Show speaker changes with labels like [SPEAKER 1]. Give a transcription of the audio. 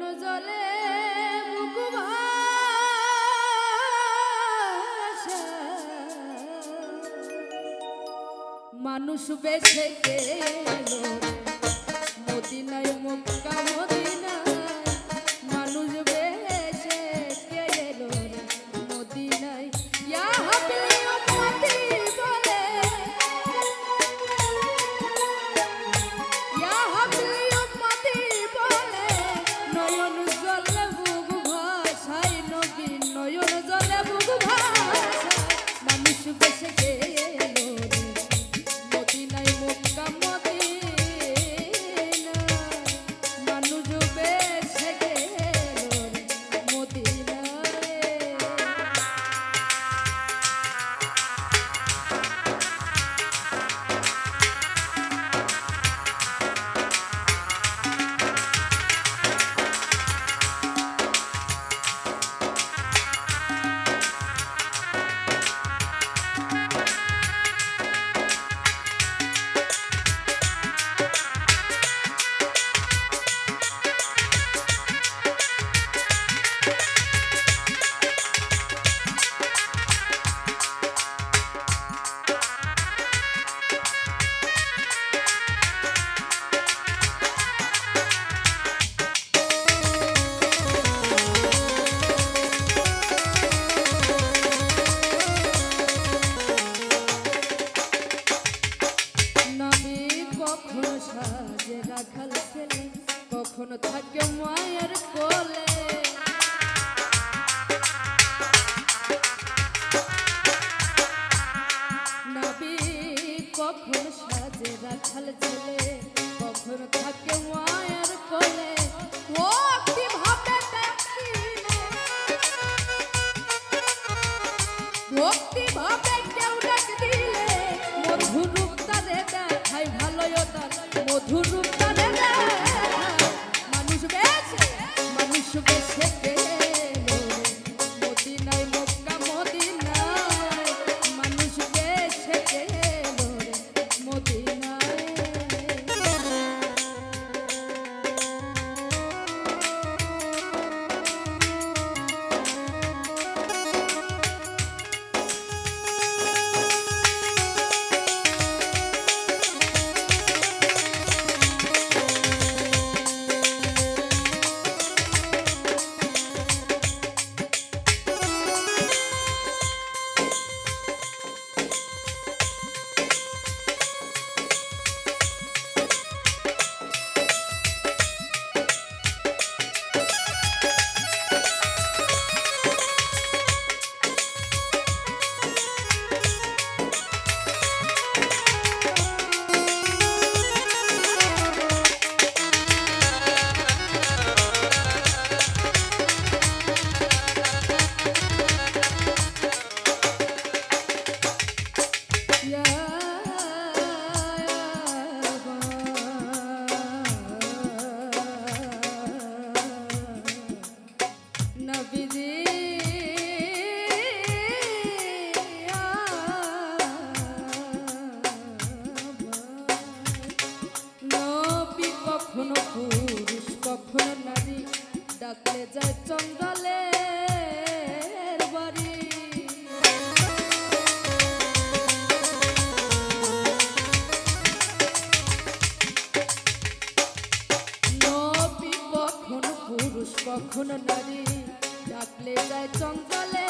[SPEAKER 1] নয়ন জলে। মানুষ বেছে গেল মদিনায় মক্কা মদিনায় সাজে রাখাল ছেলে কখনো থাকে মায়ের কোলে কখন সাজে রাখাল ছেলে কখনো থাকে মায়ের মানুষ বেছে মানুষ বেছে ডাকলে যায় চন্দলে বাড়ি। কখনো নারী ডাকলে যায় চঞ্চলে